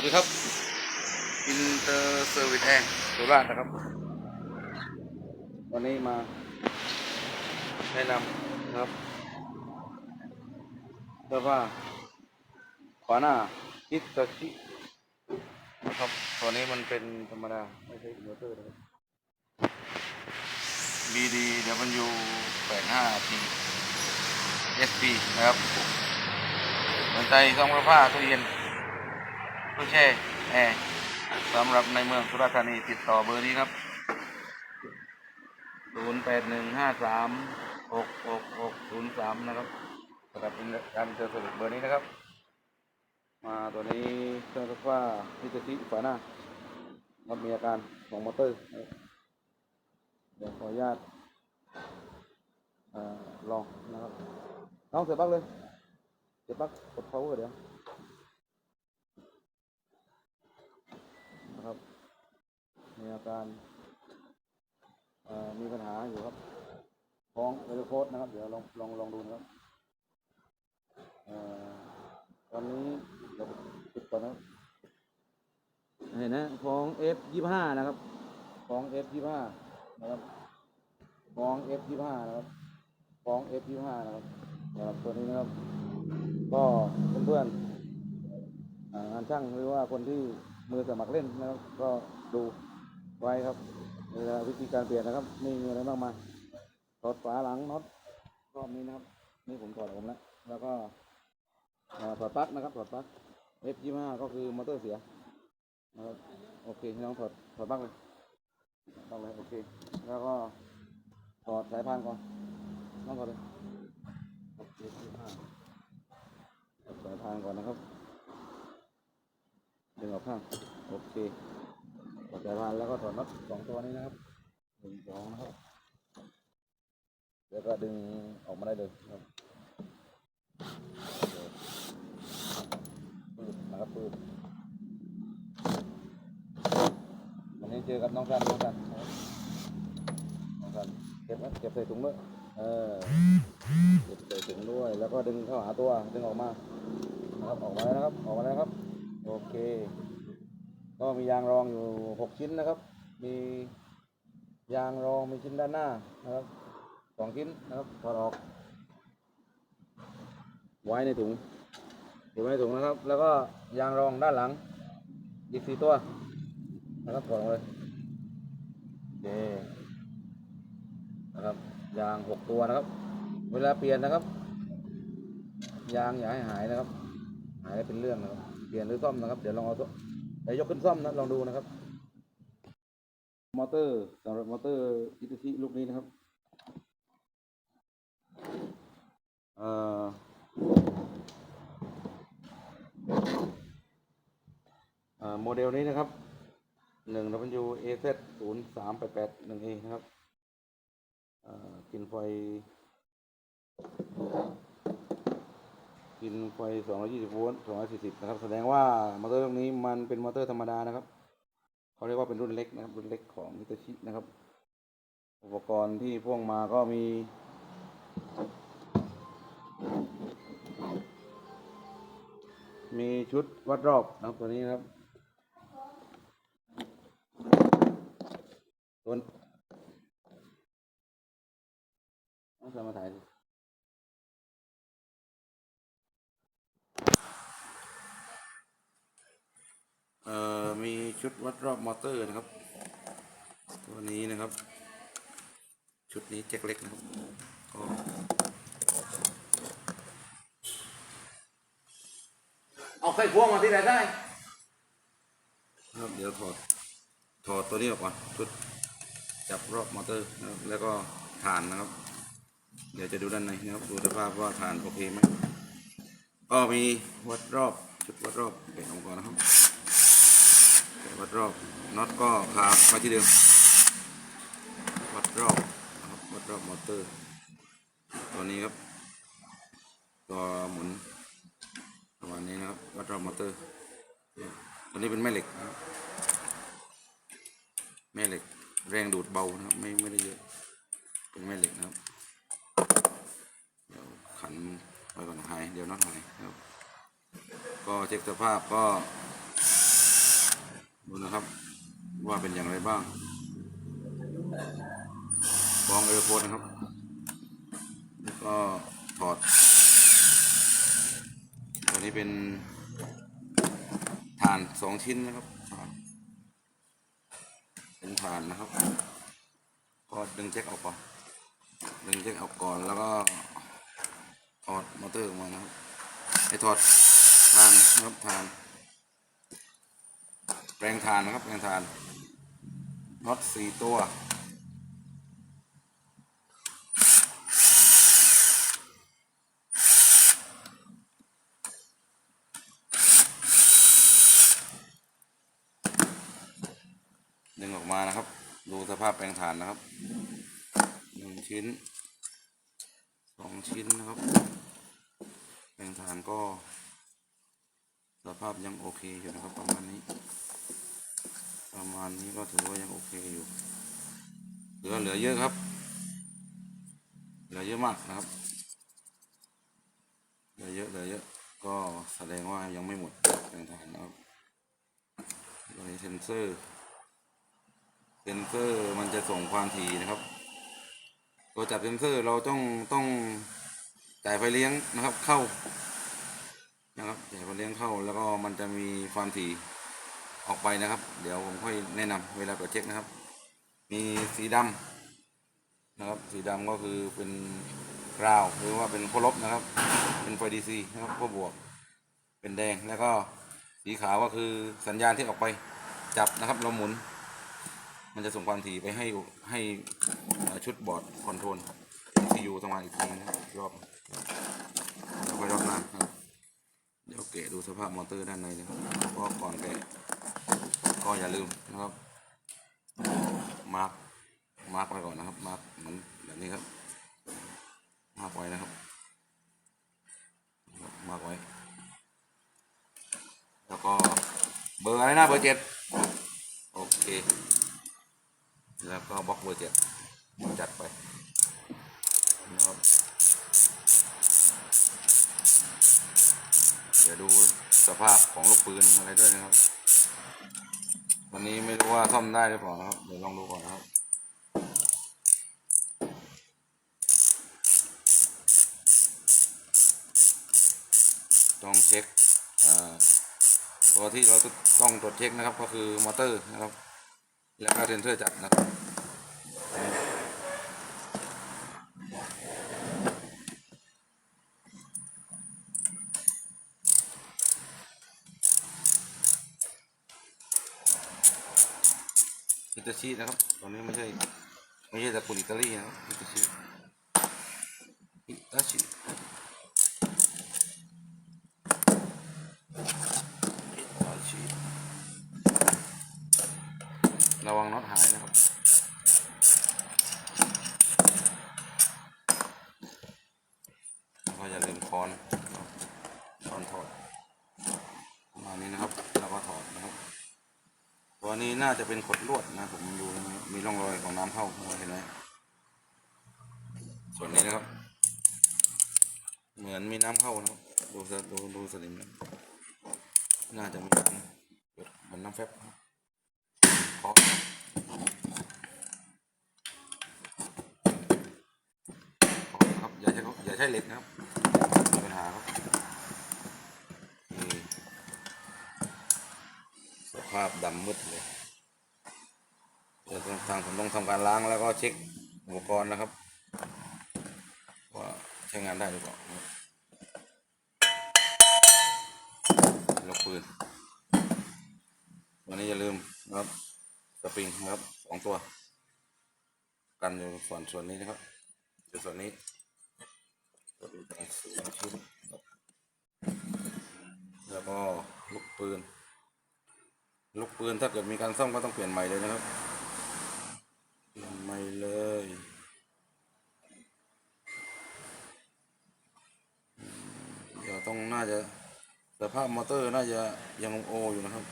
วัสดีครับอินเตอร์เซอร์วิสแอร์สุราษฎร์นะครับ วันนี้มาแนะนำนะครับเสื้อผ้าขวาหน้าฮิตาชินะครับตัวนี้มันเป็นธรรมดา ไม่ใช่อินเวอร์เตอร์นะครับ BDW 85 T SP นะครับสนใจซ่อมกระผ้าตู้เย็น ตู้แช่แอร์สำหรับในเมืองสุราษฎร์ธานีติดต่อเบอร์นี้ครับ 0 8 1 5 3 6 6 6 0 3 นะครับสำหรับการเจอสรุปเบอร์นี้นะครับ มาตัวนี้เครื่องซักผ้านิจชิฝาหน้าครับมีอาการของมอเตอร์ เดี๋ยวขออนุญาตลองนะครับ น้องเสียบปลั๊กเลย เสียบปลั๊กกด power เดี๋ยว นะครับ มีอาการเอ่อมีปัญหาอยู่ครับท้องเอลโคดนะครับ เดี๋ยวลองลองลองดูนะครับเอ่อตอนนี้เดี๋ยวปิดก่อนนะครับเห็นนะของ F ยี่ห้านะครับของ F ยี่ห้านะครับของ F ยี่ห้านะครับของ F ยี่ห้านะครับสำหรับตัวนี้นะครับ ก็เพื่อนๆอ่างานช่างหรือว่าคนที่มือสมัครเล่นนะครับ ก็ดู ไว้ครับเวลาวิธีการเปลี่ยนนะครับไม่มีอะไรมากมายถอดฝาหลังน็อตรอบนี้นะครับ นี่ผมถอดผมแล้วแล้วก็ถอดปลั๊กนะครับถอดปลั๊ก F25 ก็คือมอเตอร์เสียนะครับโอเคน้องถอดถอดปลั๊กเลยปลั๊กเลยโอเค แล้วก็ถอดสายพานก่อนน้องถอดเลยโอเค F25 ถอดสายพานก่อนนะครับดึงออกข้างโอเค ถอดสายพานแล้วก็ถอดน็อตสองตัวนี้นะครับหนึ่งสองนะครับ แล้วก็ดึงออกมาได้เลยครับปืดนะครับปืดวันนี้เจอกับน้องสันน้องสันน้องสันเก็บเก็บใส่ถุงด้วยเออเก็บใส่ถุงด้วย แล้วก็ดึงเข้าหาตัวดึงออกมานะครับออกมาแล้วนะครับออกมาแล้วครับ โอเค ก็มียางรองอยู่หกชิ้นนะครับ มียางรองมีชิ้นด้านหน้านะครับสองชิ้นนะครับถอดออก ไว้ในถุงเก็บไว้ในถุงนะครับ แล้วก็ยางรองด้านหลังอีกสี่ตัวนะครับถอดออกเลยโอเคนะครับยางหกตัวนะครับ เวลาเปลี่ยนนะครับ ยางอย่าให้หายนะครับ หายเป็นเรื่องนะครับเปลี่ยนหรือซ่อมนะครับ เดี๋ยวลองเอา ตัวเดี๋ยกขึ้นซ่อมนะลองดูนะครับ มอเตอร์สำหรับมอเตอร์อิตาชิลูกนี้นะครับเอ่อโมเดลนี้นะครับหนึ่ง W A Z ศูนย์สามแปดแปดหนึ่ง A นะครับกินไฟ กินไฟ 220 โวลต์ 240 นะครับ แสดงว่ามอเตอร์รุ่นนี้มันเป็นมอเตอร์ธรรมดานะครับ เขาเรียกว่าเป็นรุ่นเล็กนะครับ รุ่นเล็กของมิตาชินะครับ อุปกรณ์ที่พ่วงมาก็มี มีชุดวัดรอบนะครับตัวนี้นะครับตัวต้องสมาถ่ายดิ เอ่อ มีชุดวัดรอบมอเตอร์นะครับ ตัวนี้นะครับ ชุดนี้แจ็คเล็กนะครับก็เอาไข่พวงมาที่ไหนได้ครับเดี๋ยวถอดถอดตัวนี้ออกก่อนชุดจับรอบมอเตอร์นะครับแล้วก็ฐานนะครับ เดี๋ยวจะดูด้านในนะครับดูสภาพว่าฐานโอเคไหมก็มีวัดรอบชุดวัดรอบเก็บออกก่อนนะครับ วัดรอบน็อตก็คาไว้ที่เดิม วัดรอบวัดรอบมอเตอร์ตัวนี้ครับตัวหมุนประมาณนี้นะครับ วัดรอบมอเตอร์ตัวนี้เป็นแม่เหล็กนะแม่เหล็กแรงดูดเบานะครับ ไม่ไม่ได้เยอะ เป็นแม่เหล็กนะครับ เดี๋ยวขันไว้ก่อนหาย เดี๋ยวน็อตหายนะครับ ก็เช็คสภาพก็ ดูนะครับว่าเป็นอย่างไรบ้างฟองเออโฟนนะครับ แล้วก็ถอด ตัวนี้เป็นฐานสองชิ้นนะครับฐานเป็นฐานนะครับ ก็ดึงแจ็คออกก่อน ดึงแจ็คออกก่อนแล้วก็ถอดมอเตอร์ออกมานะครับให้ถอดฐานนะครับฐาน แปลงฐานนะครับแปลงฐานน็อตสี่ตัวดึงออกมานะครับ ดูสภาพแปลงฐานนะครับหนึ่งชิ้นสองชิ้นนะครับ แปลงฐานก็ สภาพยังโอเคอยู่นะครับประมาณนี้ ประมาณนี้ก็ถือว่ายังโอเคอยู่ เหลือเหลือเยอะครับ เหลือเยอะมากนะครับ เหลือเยอะเหลือเยอะก็แสดงว่ายังไม่หมดแปลงฐานนะครับตัวนี้เซนเซอร์ เซนเซอร์มันจะส่งความถี่นะครับ ตัวจับเซนเซอร์เราต้องต้องจ่ายไฟเลี้ยงนะครับเข้านะครับจ่ายไฟเลี้ยงเข้าแล้วก็มันจะมีความถี่ ออกไปนะครับ เดี๋ยวผมค่อยแนะนำเวลาตรวจเช็คนะครับ มีสีดำนะครับ สีดำก็คือเป็นกราวหรือว่าเป็นโคลบนะครับ เป็นไฟดีซีนะครับขั้วบวก เป็นแดงแล้วก็สีขาวก็คือสัญญาณที่ออกไปจับนะครับเราหมุน มันจะส่งความถี่ไปให้ให้ชุดบอร์ดคอนโทรลที่อยู่ทำงานอีกทีนะครับอีกรอบแล้วค่อยรอบหน้าครับเดี๋ยวเกะดูสภาพมอเตอร์ด้านในนะครับก็ก่อนแกะ ก็อย่าลืมนะครับมาร์กมาร์กไว้ก่อนนะครับ มาร์กเหมือนแบบนี้ครับ มาร์กไว้นะครับ มาร์กไว้ แล้วก็เบอร์อะไรนะเบอร์เจ็ดโอเค แล้วก็บล็อกเบอร์เจ็ดจัดไปนะครับเดี๋ยวดูสภาพของลูกปืนอะไรด้วยนะครับ วันนี้ไม่รู้ว่าซ่อมได้หรือเปล่านะครับ เดี๋ยวลองดูก่อนนะครับต้องเช็คตัวที่เราต้องตรวจเช็คนะครับ ก็คือมอเตอร์นะครับ แล้วก็เซนเซอร์จับนะครับ ฮิตาชินะครับตอนนี้ไม่ใช่ไม่ใช่ตระกูลอิตาลีนะครับฮิตาชิฮิตาชิฮิตาชิระวังน็อตหายนะครับก็อย่าลืมคอนคอนถอดประมาณนี้นะครับแล้วก็ถอดนะครับ ตัวนี้น่าจะเป็นขดลวดนะผมดูนะมีร่องรอยของน้ำเข้าเห็นไหมส่วนนี้นะครับ เหมือนมีน้ำเข้านะครับดูสดูดูสนิมนะน่าจะมีน้ำหยดเหมือนน้ำแฟบครับขอครับอย่าใช้อย่าใช้เหล็กนะครับปัญหาครับนี่ สภาพดำมืดเลยเดี๋ยวทางผมต้องทำการล้างแล้วก็เช็คอุปกรณ์นะครับ ว่าใช้งานได้หรือเปล่านะครับลูกปืนวันนี้อย่าลืมนะครับสปริงนะครับสองตัว กันอยู่ส่วนส่วนนี้นะครับอยู่ส่วนนี้แล้วก็ลูกปืน ลูกปืนถ้าเกิดมีการซ่อมก็ต้องเปลี่ยนใหม่เลยนะครับ เปลี่ยนใหม่เลย เดี๋ยวต้องน่าจะสภาพมอเตอร์น่าจะยังโออยู่นะครับ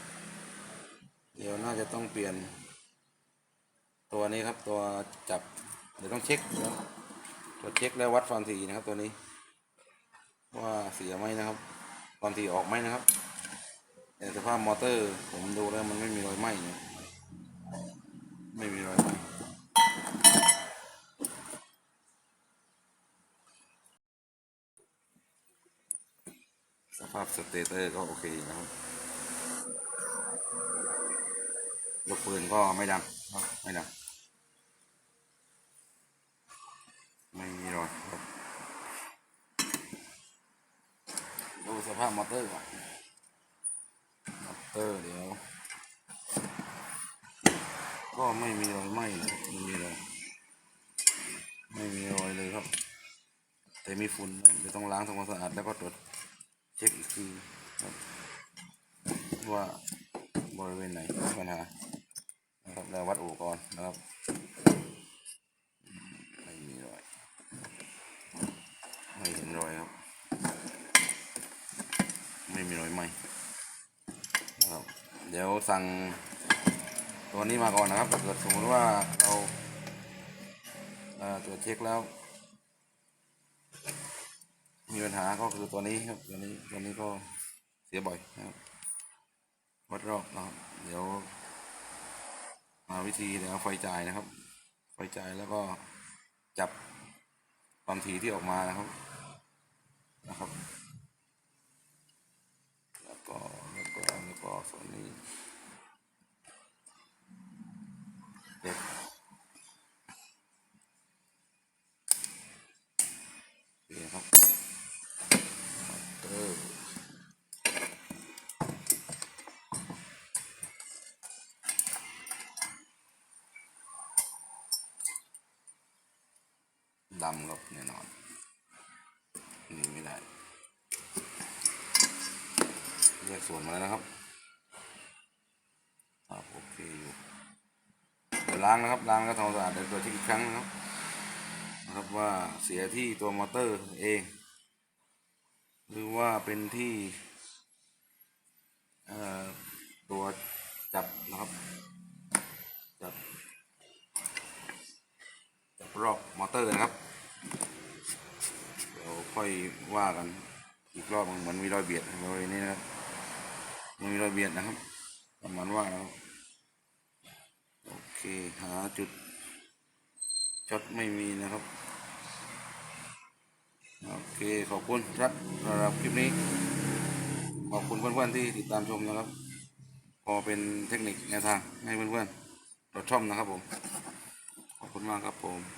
เดี๋ยวน่าจะต้องเปลี่ยน ตัวนี้ครับตัวจับ เดี๋ยวต้องเช็คนะตัวเช็คแล้ววัดความถี่นะครับตัวนี้ ว่าเสียไหมนะครับ ความถี่ออกไหมนะครับ แต่สภาพมอเตอร์ ผมดูแล้วมันไม่มีรอยไหม้เนี่ยไม่มีรอยไหม้สภาพสเตเตอร์ก็โอเคนะครับลูกปืนก็ไม่ดังไม่ดังไม่มีรอยดูสภาพมอเตอร์ก่อน อเตอเดี๋ยว ก็ไม่มีรอยไหม้นะไม่มีรอยไม่มีรอยเลยครับ แต่มีฝุ่นเดี๋ยวต้องล้างทำความสะอาดแล้วก็ตรวจเช็คอีกทีครับว่าบริเวณไหนมีปัญหานะครับแล้ววัดอุปกรณ์นะครับไม่มีรอยไม่เห็นรอยครับ ไม่มีรอยไหม เดี๋ยวสั่งตัวนี้มาก่อนนะครับถ้าเกิดสมมติว่าเราตรวจเช็คแล้ว มีปัญหาก็คือตัวนี้ครับตัวนี้ตัวนี้ก็เสียบ่อยนะครับวัดรอบนะครับ เดี๋ยวมาวิธีเดี๋ยวไฟจ่ายนะครับ ไฟจ่ายแล้วก็จับความถี่ที่ออกมานะครับนะครับ แล้วก็ แล้วก็แล้วก็ส่วนนี้เด็กโอเคครับดำครับแน่นอนนี่ไม่ได้แยกส่วนมาแล้วนะครับโอเคอยู่เดี๋ ยวล้างนะครับล้างแล้วทำความสะอาดเดี๋ยวตรวจเช็คอีกครั้งนะครับนะครับว่าเสียที่ตัวมอเตอร์เอง หรือว่าเป็นที่ตัวจับนะครับจับจับรอบมอเตอร์นะครับเดี๋ยวค่อยว่ากันอีกรอบเหมือนมีรอยเบียดบริเวณนี้นะครับมันมีรอยเบียดนะครับประมาณว่าแล้วโอ เคหาจุดช็อตไม่มีนะครับ โอเคขอบคุณครับสำหรับคลิปนี้ ขอบคุณเพื่อนๆที่ติดตามชมนะครับ พอเป็นเทคนิคแนวทางให้เพื่อนๆราชอมนะครับผม ขอบคุณมากครับผม